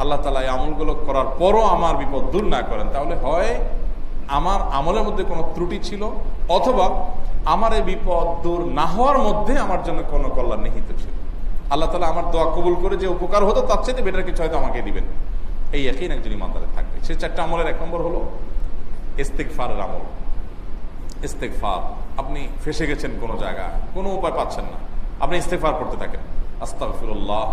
আল্লাহ তালা এই আমলগুলো করার পরও আমার বিপদ দূর না করেন। তাহলে হয় আমার আমলের মধ্যে কোনো ত্রুটি ছিল, অথবা আমার এই বিপদ দূর না হওয়ার মধ্যে আমার জন্য কোনো কল্যাণ নিহিত ছিল। আল্লাহ তালা আমার দোয়া কবুল করে যে উপকার হতো, তার চাইতে বেটার কিছু হয়তো আমাকে দিবেন। এই একই একজন ইমানদারে থাকবে। সে চারটা আমলের এক নম্বর হলো ইস্তেকফারের আমল। ইস্তেকফার আপনি ফেসে গেছেন কোনো জায়গায়, কোনো উপায় পাচ্ছেন না। আপনি ইস্তেকফার করতে থাকেন। আস্তাগফিরুল্লাহ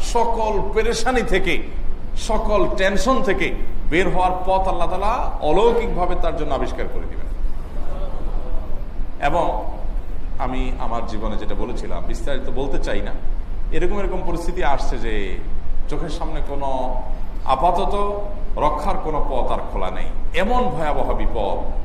সকল পেরেশানি থেকে, সকল টেনশন থেকে বের হওয়ার পথ আল্লাহ তালা অলৌকিকভাবে তার জন্য আবিষ্কার করে দিবেন। এবং আমি আমার জীবনে যেটা বলেছিলাম, বিস্তারিত বলতে চাই না। এরকম এরকম পরিস্থিতি আসছে যে চোখের সামনে কোনো আপাতত রক্ষার কোনো পথ আর খোলা নেই। এমন ভয়াবহ বিপদ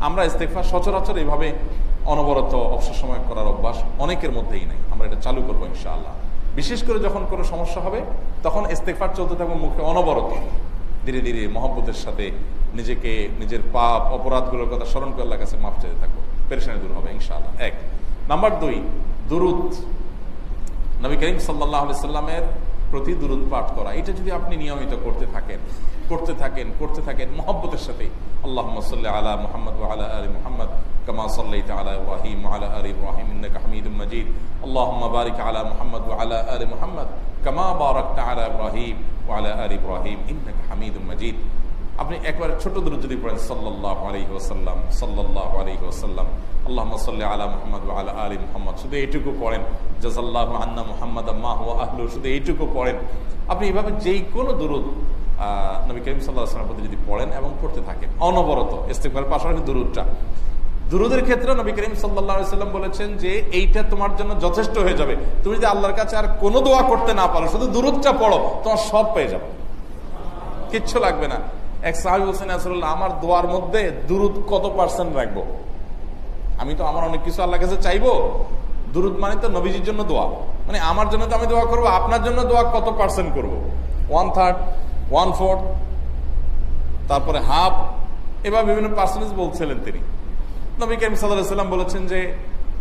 আমরা ইস্তেকফার সচরাচর এইভাবে অনবরত অবসর সময় করার অভ্যাস অনেকের মধ্যেই নেই। আমরা এটা চালু করব ইনশাআল্লাহ। বিশেষ করে যখন কোনো সমস্যা হবে, তখন ইস্তেকফার চলতে থাকবে মুখে অনবরত। ধীরে ধীরে মহব্বতের সাথে নিজেকে, নিজের পাপ, অপরাধগুলোর কথা স্মরণ করে আল্লাহ কাছে মাফ চাইতে থাকব। পেরেশানি দূর হবে ইনশাআল্লাহ। এক। নাম্বার দুই, দুরুদ। নবী করিম সাল্লাহ সাল্লামের প্রতি দুরুদ পাঠ করা এটা যদি আপনি নিয়মিত করতে থাকেন করতে থাকেন করতে থাকেন মহব্বতের সাথে আল্লাহ সাল্লাহ আলা মোহাম্মদ আলা আলী মোহাম্মদ كما صليت على ابراهيم وعلى ال ابراهيم انك حميد مجيد اللهم بارك على محمد وعلى ال محمد كما باركت على ابراهيم وعلى ال ابراهيم انك حميد مجيد আপনি একবার ছোট দূর যদি পড়েন সাল্লাহ আলহি ওসাল্লাম সাল্লাহ আলহি ওসাল্লাম আল্লাহ সাল্লি আলা মোহাম্মদ আলা আলী মোহাম্মদ, শুধু এইটুকু পড়েন। জাজাল্লাহ আন্না মোহাম্মদ আম্মাহ আহলু শুধু এইটুকু পড়েন। আপনি এইভাবে যেই কোনো দূরত নবী করিম সাল্লাহ আসলামের প্রতি যদি পড়েন এবং পড়তে থাকেন, অনবরত ইস্তেকবার পাশাপাশি দুরুদটা। দুরুদের ক্ষেত্রে নবী করিম সাল্লাম বলেছেন যে, এইটা তোমার জন্য যথেষ্ট হয়ে যাবে। তুমি যদি আল্লাহর কাছে আর কোনো দোয়া করতে না পারো, শুধু দুরুদটা পড়ো, তোমার সব পেয়ে যাবে। কিচ্ছু লাগবে না। এক সাহাবি বলছেন আমার দোয়ার মধ্যে দুরুদ কত পার্সেন্ট রাখব? আমি তো, আমার অনেক কিছু আল্লাহ কাছে চাইব। দুরুদ মানে তো নবীজির জন্য দোয়া। মানে আমার জন্য তো আমি দোয়া করব, আপনার জন্য দোয়া কত পার্সেন্ট করব। ওয়ান থার্ড ওয়ান ফোর্থ তারপরে হাফ এবার বিভিন্ন পার্সেন্টেজ বলছিলেন তিনি। নবী করিম সাল্লাম বলেছেন যে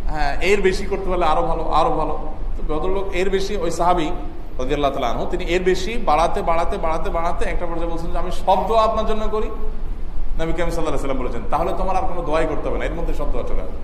হ্যাঁ এর বেশি করতে পারলে আরও ভালো আরও ভালো। তো ভদ্রলোক এর বেশি ওই সাহাবি রাজিয়াল্লাহ তালা তিনি এর বেশি বাড়াতে বাড়াতে বাড়াতে বাড়াতে একটা পর্যায়ে বলছেন যে, আমি সব দোয়া আপনার জন্য করি। নবী কাম সাল্লাহ সাল্লাম বলেছেন, তাহলে তোমার আর কোনো দোয়াই করতে হবে না। এর মধ্যে সব দোয়া চলে আসবে